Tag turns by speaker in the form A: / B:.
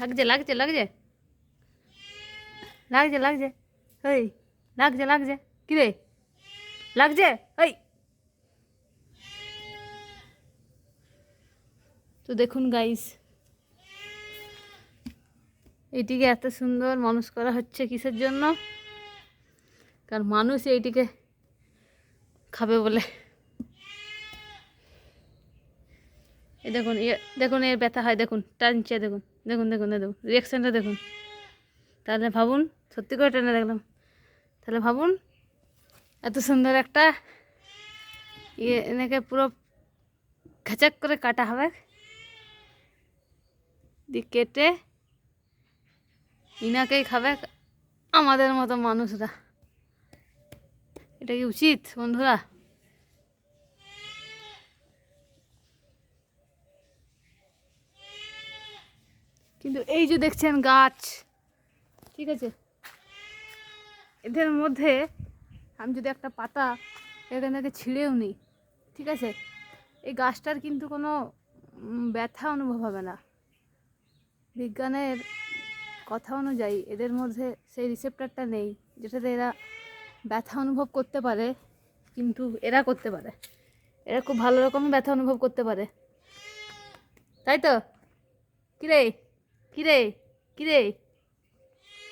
A: লাগছে লাগছে লাগছে। লাগছে লাগছে। ওই লাগছে লাগছে। কি রে লাগছে? ওই তো দেখুন গাইস এটিকে এত সুন্দর মানুষ করা হচ্ছে কিসের জন্য? কারণ মানুষ এইটিকে খাবে বলে। এই দেখুন, এ দেখুন, এর ব্যথা হয়, দেখুন, টানছে, দেখুন দেখুন দেখুন দেখুন রিয়াকশানটা দেখুন। তাহলে ভাবুন, সত্যি করে টেনে দেখলাম। তাহলে ভাবুন, এত সুন্দর একটা ইয়ে এনেকে পুরো খাচাক করে কাটা হবে। দিয়ে কেটে ইনাকেই খাবে আমাদের মতো মানুষরা। এটা কি উচিত, বন্ধুরা? কিন্তু এই যে দেখছেন গাছ, ঠিক আছে? এদের মধ্যে আমি যদি একটা পাতা এখান থেকে ছিঁড়েও নিই, ঠিক আছে? এই গাছটার কিন্তু কোনো ব্যথা অনুভব হবে না। বিজ্ঞানের কথা অনুযায়ী এদের মধ্যে সেই রিসেপ্টারটা নেই, যেটাতে এরা ব্যথা অনুভব করতে পারে, কিন্তু এরা করতে পারে। এরা খুব ভালো রকমই ব্যথা অনুভব করতে পারে। তাই তো? কিরে কিরে? কিরে?